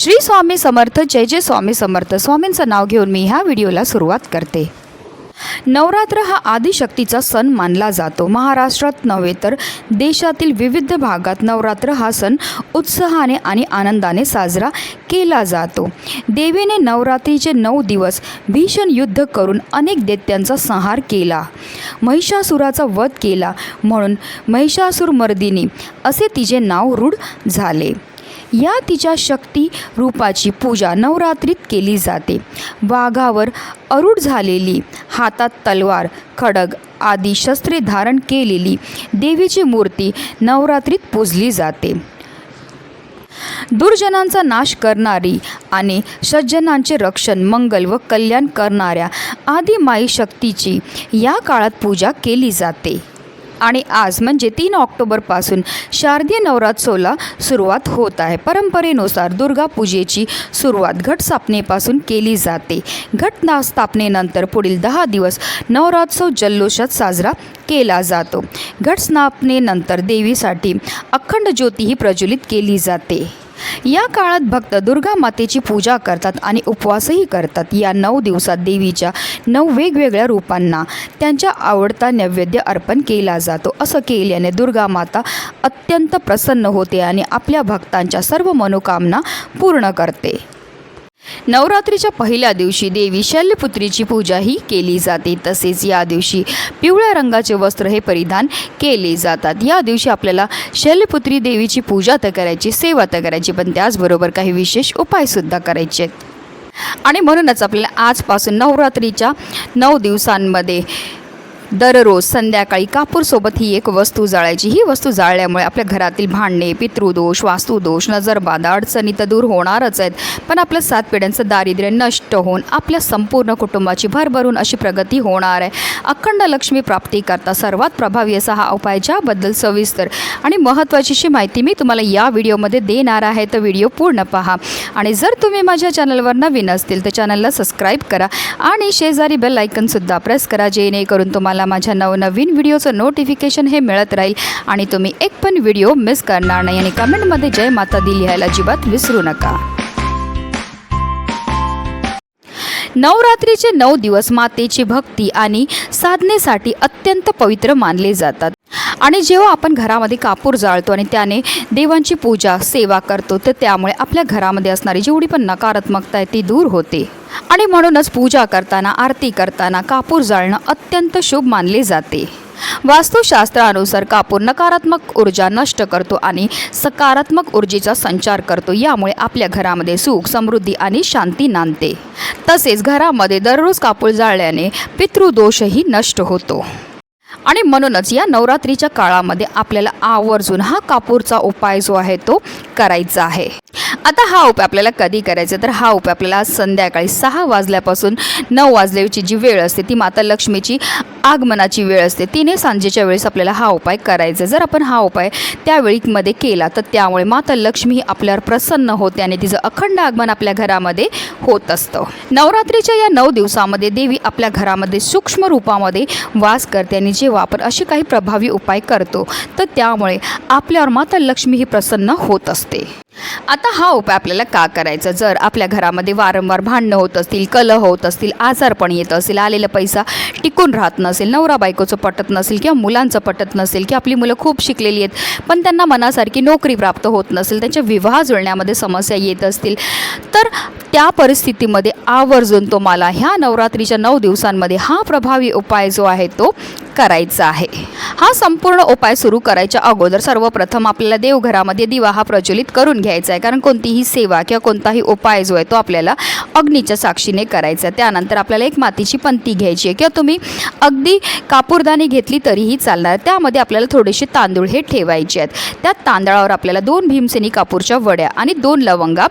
श्री स्वामी समर्थ जय जय स्वामी समर्थ. स्वामींचं नाव घेऊन मी ह्या व्हिडिओला सुरुवात करते. नवरात्र हा आदिशक्तीचा सण मानला जातो. महाराष्ट्रात नव्हे तर देशातील विविध भागात नवरात्र हा सण उत्साहाने आणि आनंदाने साजरा केला जातो. देवीने नवरात्रीचे नऊ दिवस भीषण युद्ध करून अनेक दैत्यांचा संहार केला. महिषासुराचा वध केला. म्हणून महिषासुरमर्दिनी असे तिचे नाव रूढ झाले. या तिच्या शक्ती रूपाची पूजा नवरात्रीत केली जाते. वाघावर अरुढ झालेली हातात तलवार खडग आदी शस्त्रे धारण केलेली देवीची मूर्ती नवरात्रीत पूजली जाते. दुर्जनांचा नाश करणारी आणि सज्जनांचे रक्षण मंगल व कल्याण करणाऱ्या आदी माई शक्तीची या काळात पूजा केली जाते. आणि आज म्हणजे तीन ऑक्टोबरपासून शारदीय नवरात्रोला सुरुवात होत आहे. परंपरेनुसार दुर्गा पूजेची सुरुवात घट स्थापनेपासून केली जाते. घटना स्थापनेनंतर पुढील दहा दिवस नवरात्रोत्सव जल्लोषात साजरा केला जातो. घट स्थापनेनंतर देवीसाठी अखंड ज्योतीही प्रज्वलित केली जाते. या काळात भक्त दुर्गा मातेची पूजा करतात आणि उपवासही करतात. या नऊ दिवसात देवीच्या नऊ वेगवेगळ्या रूपांना त्यांच्या आवडता नैवेद्य अर्पण केला जातो. असं केल्याने दुर्गा माता अत्यंत प्रसन्न होते आणि आपल्या भक्तांच्या सर्व मनोकामना पूर्ण करते. नवरात्रीच्या पहिल्या दिवशी देवी शल्यपुत्रीची पूजाही केली जाते. तसेच या दिवशी पिवळ्या रंगाचे वस्त्र हे परिधान केले जातात. या दिवशी आपल्याला शल्यपुत्री देवीची पूजा तर करायची सेवा तर करायची पण त्याचबरोबर काही विशेष उपायसुद्धा करायचे आहेत. आणि म्हणूनच आपल्याला आजपासून नवरात्रीच्या नऊ दिवसांमध्ये दररोज संध्याकाळी कापूरसोबत ही एक वस्तू जाळायची. ही वस्तू जाळल्यामुळे आपल्या घरातील भांडणे पितृदोष वास्तुदोष नजरबाधा अडचणी तर दूर होणारच आहेत. पण आपलं सात पिढ्यांचं दारिद्र्य नष्ट होऊन आपल्या संपूर्ण कुटुंबाची भरभरून अशी प्रगती होणार आहे. अखंड लक्ष्मी प्राप्ती करता सर्वात प्रभावी असा हा उपाय ज्याबद्दल सविस्तर आणि महत्त्वाचीशी माहिती मी तुम्हाला या व्हिडिओमध्ये देणार आहे. तर व्हिडिओ पूर्ण पहा. आणि जर तुम्ही माझ्या चॅनलवर नवीन असतील तर चॅनलला सबस्क्राईब करा आणि शेजारी बेल आयकनसुद्धा प्रेस करा जेणेकरून तुम्हाला माझ्या नवनवीन व्हिडिओचं नोटिफिकेशन हे मिळत राहील. आणि तुम्ही एक पण व्हिडिओ मिस करणार नाही. आणि कमेंटमध्ये जय माता दी लिहायला अजिबात विसरू नका. नवरात्रीचे नऊ दिवस मातेची भक्ती आणि साधनेसाठी अत्यंत पवित्र मानले जातात. आणि जेव्हा आपण घरामध्ये कापूर जाळतो आणि त्याने देवांची पूजा सेवा करतो तर त्यामुळे आपल्या घरामध्ये असणारी जेवढी पण नकारात्मकता आहे ती दूर होते. आणि म्हणूनच पूजा करताना आरती करताना कापूर जाळणं अत्यंत शुभ मानले जाते. वास्तुशास्त्रानुसार कापूर नकारात्मक ऊर्जा नष्ट करतो आणि सकारात्मक ऊर्जेचा संचार करतो. यामुळे आपल्या घरामध्ये सुख समृद्धी आणि शांती नांदते. तसेच घरामध्ये दररोज कापूर जाळल्याने पितृदोषही नष्ट होतो. आणि म्हणूनच या नवरात्रीच्या काळामध्ये आपल्याला आवर्जून हा कापूरचा उपाय जो आहे तो करायचा आहे. आता हा उपाय आपल्याला कधी करायचा? तर हा उपाय आपल्याला संध्याकाळी सहा वाजल्यापासून नऊ वाजल्याची जी वेळ असते ती माता लक्ष्मीची आगमनाची वेळ असते. तिने सांजेच्या वेळेस आपल्याला हा उपाय करायचा. जर आपण हा उपाय त्यावेळीमध्ये केला तर त्यामुळे माता लक्ष्मी ही आपल्यावर प्रसन्न होते आणि तिचं अखंड आगमन आपल्या घरामध्ये होत असतं. नवरात्रीच्या या नऊ दिवसामध्ये देवी आपल्या घरामध्ये सूक्ष्म रूपामध्ये वास करते आणि जेव्हा आपण असे काही प्रभावी उपाय करतो तर त्यामुळे आपल्यावर माता लक्ष्मी ही प्रसन्न होत असते. आता हा उपाय आपल्याला का करायचा? जर आपल्या घरामध्ये वारंवार भांडणं होत असतील कलह होत असतील आजारपण येत असेल आलेला पैसा टिकून राहत नसेल नवरा बायकोचं पटत नसेल किंवा मुलांचं पटत नसेल की आपली मुलं खूप शिकलेली आहेत पण त्यांना मनासारखी नोकरी प्राप्त होत नसेल त्यांच्या विवाह जुळण्यामध्ये समस्या येत असतील तर त्या परिस्थितीमध्ये आवर्जून तुम्हाला ह्या नवरात्रीच्या नऊ दिवसांमध्ये हा प्रभावी उपाय जो आहे तो करायचा आहे. हा संपूर्ण उपाय सुरू करायच्या अगोदर सर्वप्रथम आपल्याला देवघरामध्ये दिवा हा प्रज्वलित करून घ्यायचा आहे कारण कोणतीही सेवा किंवा कोणताही उपाय जो आहे तो आपल्याला अग्नीच्या साक्षीने करायचा आहे. त्यानंतर आपल्याला एक मातीची पंती घ्यायची आहे. किंवा तुम्ही अगदी कापूरदानी घेतली तरीही चालणार त्यामध्ये आपल्याला थोडेसे तांदूळ हे ठेवायचे आहेत. त्या तांदळावर आपल्याला दोन भीमसेनी कापूरच्या वड्या आणि दोन लवंगा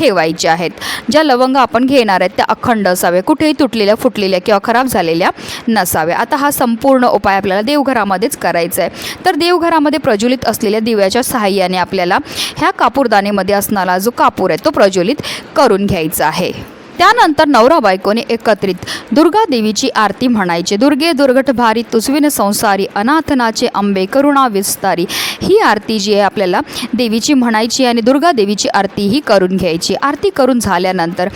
ठेवायच्या आहेत. ज्या लवंग आपण घेणार आहेत त्या अखंड असाव्या कुठेही तुटलेल्या फुटलेल्या किंवा खराब झालेल्या नसाव्या आता हा संपूर्ण उपाय आपल्याला देवघरामध्येच करायचा आहे तर देवघरामध्ये प्रज्वलित असलेल्या दिव्याच्या सहाय्याने आपल्याला ह्या कापूरदानेमध्ये असणारा जो कापूर आहे तो प्रज्वलित करून घ्यायचा आहे. त्यानंतर नवरा बायकोने एकत्रित दुर्गा देवीची आरती म्हणायची. दुर्गे दुर्गट भारी तुझविन संसारी अनाथनाचे आंबे करुणा विस्तारी ही आरती जी आहे आपल्याला देवीची म्हणायची आणि दुर्गा देवीची आरती ही करून घ्यायची. आरती करून झाल्यानंतर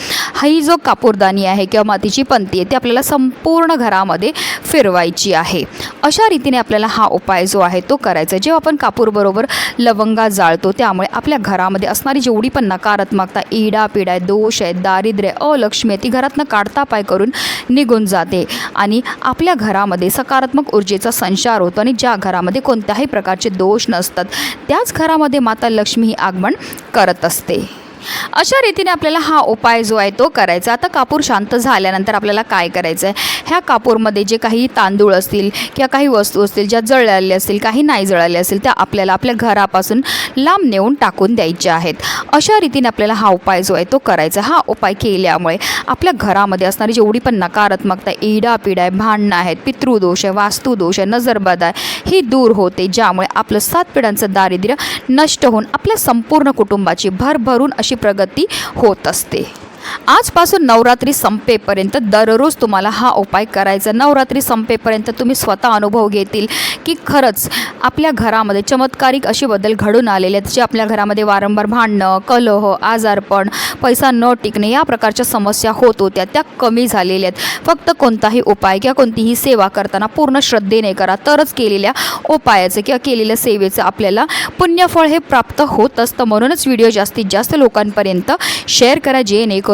ही जो कापूरदानी आहे किंवा मातीची पंती आहे ती आपल्याला संपूर्ण घरामध्ये फिरवायची आहे. अशा रीतीने आपल्याला हा उपाय जो आहे तो करायचा आहे. जेव्हा आपण कापूरबरोबर लवंगा जाळतो त्यामुळे आपल्या घरामध्ये असणारी जेवढी पण नकारात्मकता इडा पिडा आहे दोष आहे दारिद्र्य लक्ष्मी आहे ती घरातनं काढता पाय करून निघून जाते. आणि आपल्या घरामध्ये सकारात्मक ऊर्जेचा संचार होतो आणि ज्या घरामध्ये कोणत्याही प्रकारचे दोष नसतात त्याच घरामध्ये माता लक्ष्मी ही आगमन करत असते. अशा रीतीने आपल्याला हा उपाय जो आहे तो करायचा. आता कापूर शांत झाल्यानंतर आपल्याला काय करायचं आहे ह्या कापूरमध्ये जे काही तांदूळ असतील किंवा काही वस्तू असतील ज्या जळलेल्या असतील काही नाही जळाल्या असतील त्या आपल्याला आपल्या घरापासून लांब नेऊन टाकून द्यायच्या आहेत. अशा रीतीने आपल्याला हा उपाय जो आहे तो करायचा. हा उपाय केल्यामुळे आपल्या घरामध्ये असणारी जेवढी पण नकारात्मकता इडा आहे भांडणं आहेत पितृदोष आहे वास्तुदोष आहे नजरबद आहे ही दूर होते ज्यामुळे आपलं सात पिढ्यांचं दारिद्र्य नष्ट होऊन आपल्या संपूर्ण कुटुंबाची भरभरून अशी प्रगती होत असते. आजपासून नवरात्री संपेपर्यंत दररोज तुम्हाला हा उपाय करायचा. नवरात्री संपेपर्यंत तुम्ही स्वतः अनुभव घेतील की खरंच आपल्या घरामध्ये चमत्कारिक असे बदल घडून आलेले आहेत. जे आपल्या घरामध्ये वारंवार भांडणं कलह आजारपण पैसा न टिकणे या प्रकारच्या समस्या होत होत्या. त्या कमी झालेल्या आहेत. फक्त कोणताही उपाय किंवा कोणतीही सेवा करताना पूर्ण श्रद्धेने करा. तरच केलेल्या उपायाचं किंवा केलेल्या सेवेचं आपल्याला पुण्यफळ हे प्राप्त होत असतं. म्हणूनच व्हिडिओ जास्तीत जास्त लोकांपर्यंत शेअर करा. जेणेकरून